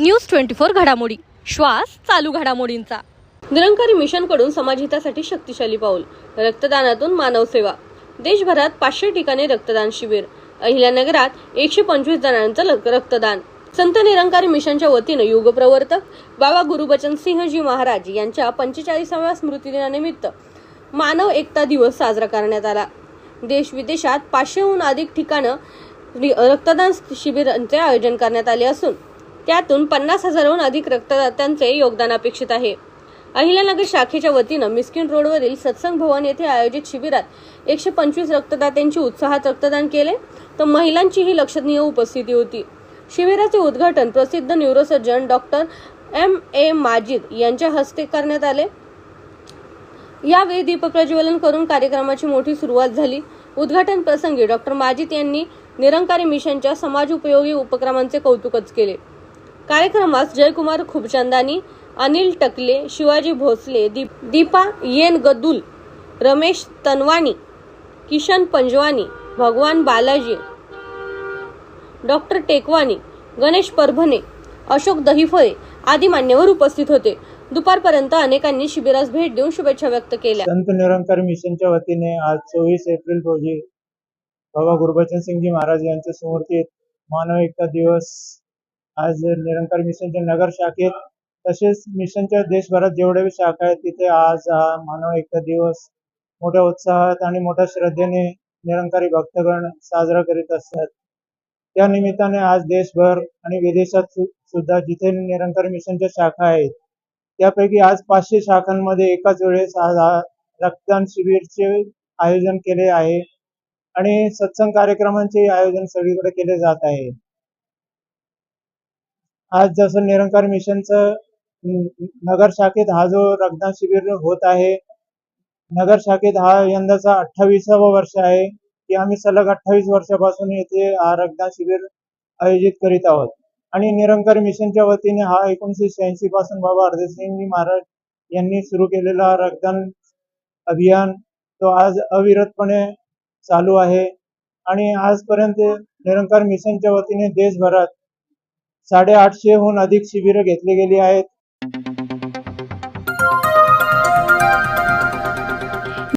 News twenty four घडामोडी. श्वास चालू घडामोडींचा. निरंकारी मिशनकडून समाजहितासाठी शक्तिशाली पाऊल रक्तदानातून मानव सेवा. देशभरात पाचशे ठिकाणी रक्तदान शिबिर. अहिल्यानगरात एकशे पंचवीस जणांचं रक्तदान. संत निरंकारी मिशनच्या वतीनं युगप्रवर्तक बाबा गुरुबचन सिंहजी महाराज यांच्या पंचेचाळीसाव्या स्मृतिदिनानिमित्त मानव एकता दिवस साजरा करण्यात आला. देश विदेशात पाचशेहून अधिक ठिकाणं रि- रक्तदान शिबिरांचे आयोजन करण्यात आले असून त्यातून पन्नास हजारहून अधिक रक्तदात्यांचे योगदान अपेक्षित आहे. अहिल्यानगर शाखेच्या वतीनं मिस्किन रोडवरील सत्संग भवन येथे आयोजित शिबिरात एकशे पंचवीस रक्तदात्यांची उत्साहात रक्तदान केले तर महिलांचीही लक्षणीय उपस्थिती होती. शिबिराचे उद्घाटन प्रसिद्ध neurosurgeon doctor M. A. Majid यांच्या हस्ते करण्यात आले. यावेळी दीपप्रज्वलन करून कार्यक्रमाची मोठी सुरुवात झाली. उद्घाटन प्रसंगी डॉक्टर माजिद यांनी निरंकारी मिशनच्या समाज उपयोगी उपक्रमांचे कौतुकच केले. कार्यक्रमास जयकुमार खुबचंदानी अनिल टकले शिवाजी भोसले दीप- दीपा येन गदुल रमेश तनवाणी किशन पंजवानी भगवान बालाजी डॉक्टर टेकवानी गणेश परभणे अशोक दहिफळे आदी मान्यवर उपस्थित होते. दुपारपर्यंत अनेकांनी शिबिरास भेट देऊन शुभेच्छा व्यक्त केल्या. संत निरंकार मिशनच्या वतीने आज चोवीस एप्रिल रोजी बाबा गुरुबचन सिंगजी महाराज यांच्या स्मृतीत मानव एकता दिवस आज निरंकार मिशनच्या नगर शाखेत तसेच मिशनच्या देशभरात जेवढे बी शाखा आहेत तिथे आज हा मानव एकता दिवस मोठ्या उत्साहात आणि मोठ्या श्रद्धेने निरंकारी भक्तगण साजरा करीत असतात. त्या निमित्ताने आज देशभर आणि विदेशात सुद्धा जिथे निरंकारी मिशनच्या शाखा आहेत त्यापैकी आज पाचशे शाखांमध्ये एकाच वेळेस आज रक्तदान शिबिरचे आयोजन केले आहे आणि सत्संग कार्यक्रमांचे आयोजन सगळीकडे केले जात आहे. आज जसं निरंकार मिशनचं नगर शाखेत हा जो रक्तदान शिबिर होत आहे नगर शाखेत हा यंदाचा अठ्ठावीसावं वर्ष आहे की आम्ही सलग अठ्ठावीस वर्षापासून येथे हा रक्तदान शिबिर आयोजित करीत आहोत. आणि निरंकार मिशनच्या वतीने हा एकोणीसशे शहाऐंशी पासून बाबा हरदेसिंगजी महाराज यांनी सुरू केलेला हा रक्तदान अभियान तो आज अविरतपणे चालू आहे. आणि आजपर्यंत निरंकार मिशनच्या वतीने देशभरात साडेआठशेहून अधिक शिबिरं घेतली गेली आहेत.